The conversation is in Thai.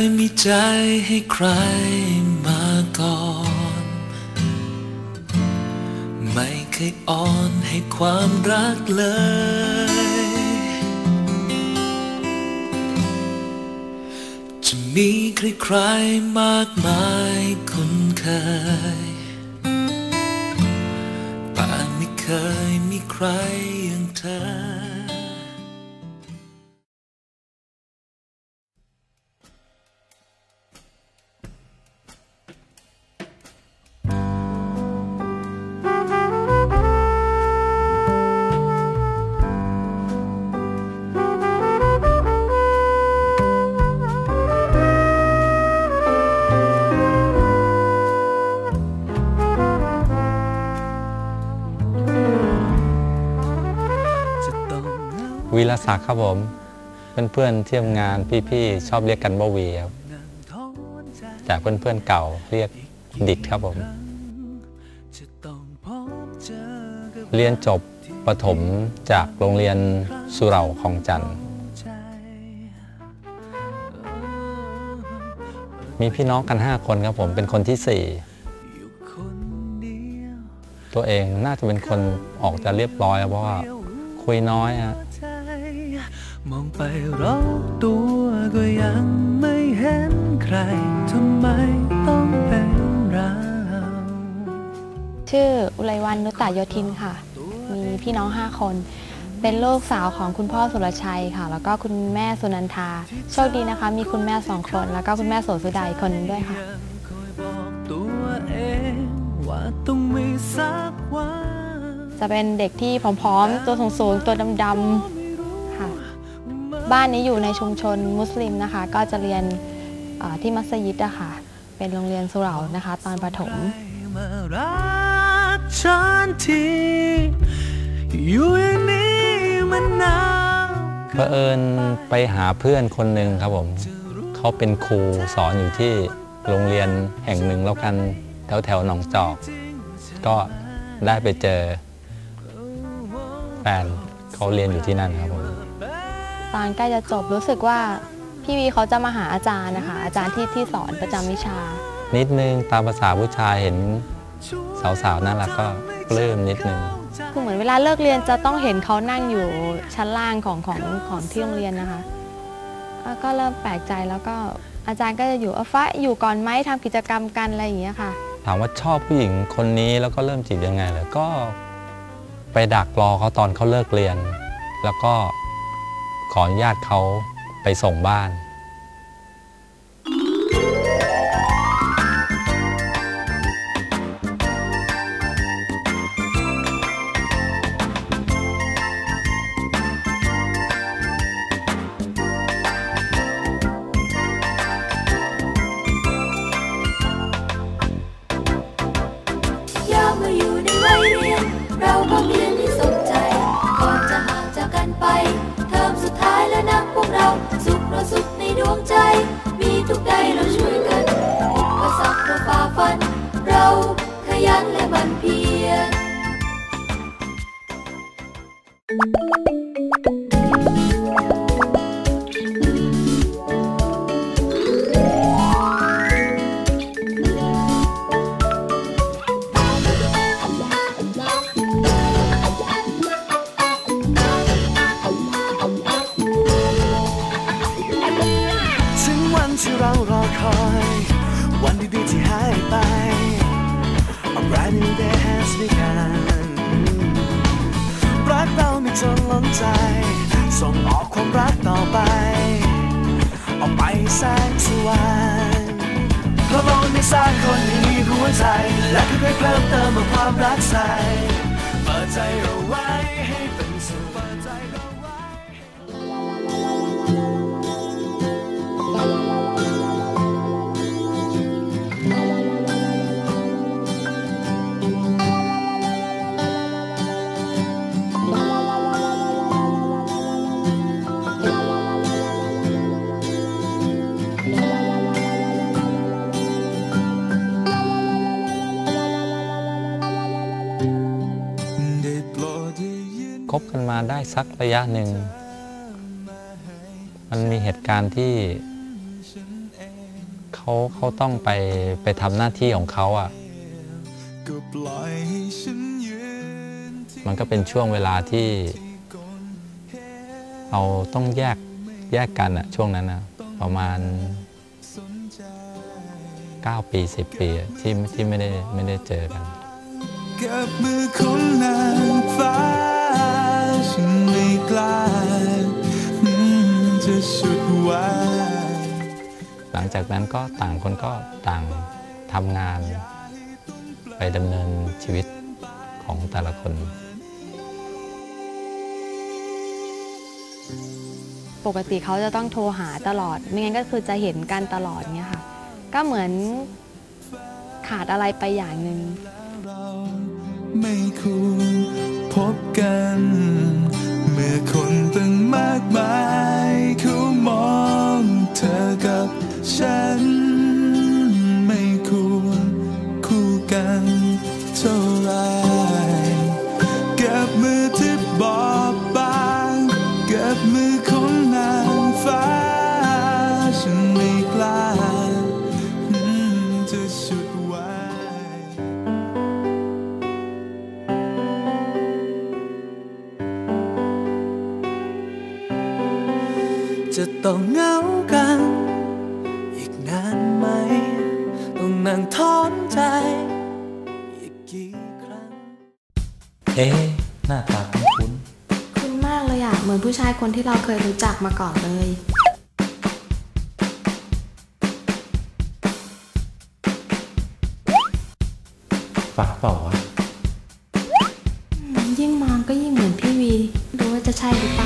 ยมีใจให้ใครมาก่อน ไม่เคยอ่อนให้ความรักเลย จะมีใครๆมากมายคุ้นเคย แต่ไม่เคยมีใครอย่างเธอ วีรศักดิ์ครับผม เพื่อนๆที่ทำงานพี่ๆชอบเรียกกันว่าวีครับจากเพื่อนๆเก่าเรียกดิดครับผม เรียนจบประถมจากโรงเรียนสุเหร่าคลองจันทร์มีพี่น้องกัน 5 คนครับผมเป็นคนที่ 4 ตัวเองน่าจะเป็นคนออกจะเรียบร้อยเพราะว่าคุยน้อยฮะ มองไปรอบตัวก็ยังไม่เห็นใครทำไมต้องเป็นเราชื่ออุไรวันนุตตโยธินค่ะ มีพี่น้อง5คน เป็นลูกสาวของคุณพ่อสุรชัยค่ะ แล้วก็คุณแม่สุนันทา โชคดีนะคะ มีคุณแม่สองคน แล้วก็คุณแม่โสสุดาอีกคนหนึงด้วยค่ะคอยบอกตัวเองว่าต้องมีสักวันจะเป็นเด็กที่ผอมๆ ตัวสูงๆ ตัวดำๆค่ะ บ้านนี้อยู่ในชุมชนมุสลิมนะคะ ก็จะเรียนเอ่อที่มัสยิดอะค่ะ เป็นโรงเรียนสุเหร่านะคะ ตอนประถมมารักฉันทีอยู่อย่างนี้มันนานเผอิญไปหาเพื่อนคนหนึ่งครับผมเขาเป็นครูสอนอยู่ที่โรงเรียนแห่งหนึ่งแล้วกันแถวแถวๆหนองจอก ก็ได้ไปเจอแฟนเขาเรียนอยู่ที่นั่นครับผม ตอนใกล้จะจบรู้สึกว่าพี่วีเขาจะมาหาอาจารย์นะคะ อาจารย์ที่ที่สอนประจำวิชา นิดนึงตามภาษาผู้ชายเห็นสาวๆน่ารักก็ปลื้มนิดนึงคือเหมือนเวลาเลิกเรียนจะต้องเห็นเขานั่งอยู่ชั้นล่างของของของที่โรงเรียนนะคะแล้วก็เริ่มแปลกใจแล้วก็อาจารย์ก็จะอยู่เอาฟ้าอยู่ก่อนไหมทำกิจกรรมกันอะไรอย่างเงี้ยค่ะ ถามว่าชอบผู้หญิงคนนี้แล้วก็เริ่มจีบยังไงเลยก็ไปดักรอเขาตอนเขาเลิกเรียน แล้วก็ ขออนุญาตเขาไปส่งบ้าน เราสุขในดวงใจ มีทุกใดเราช่วยกันอุปสรรคเราฝ่าฟัน เราขยันและมันเพียร ที่เรารอคอย วันดีๆที่หายไป A brand new day has begun รักเราไม่จนล้นใจ ส่งออกความรักต่อไป ออกไปแสงสว่างเพราะเราไม่สร้างคนที่มีหัวใจ และค่อยๆเพิ่มเติมมาความรักใสเปิดใจเราไว้ บกันมาได้สักระยะหนึ่ง มันมีเหตุการณ์ที่เขาเขาต้องไปไปทำหน้าที่ของเขาอะก็ปล่อยให้ฉันยืนที่มันก็เป็นช่วงเวลาที่เราต้องแยกแยกกันอะช่วงนั้นนะประมาณ 9 ปี 10 ปีที่ที่ไม่ได้ไม่ได้เจอกันกับมือของนางฟ้า ฉันไม่กล้าจะชุดว้หลังจากนั้นก็ต่างคนก็ต่างทำงาน ไปดำเนินชีวิตของแต่ละคนปกติเขาจะต้องโทรหาตลอด ไม่งั้นก็คือจะเห็นกันตลอดเงี้ยค่ะ ก็เหมือนขาดอะไรไปอย่างหนึ่ง ไม่ควรพบกัน เมื่อคนตั้งมากมายเขามองเธอกับฉัน ไม่ควร ต้องเหงากัน อีกนานไหม ต้องนั่งทอนใจ อีกกี่ครั้ง เอ๊ะหน้าตาคุ้นคุณมากเลยอะเหมือนผู้ชายคนที่เราเคยรู้จักมาก่อนเลยๆฝักเปล่าวะยิ่งมองก็ยิ่งเหมือนพี่วีรู้ว่าจะใช่หรือเปล่า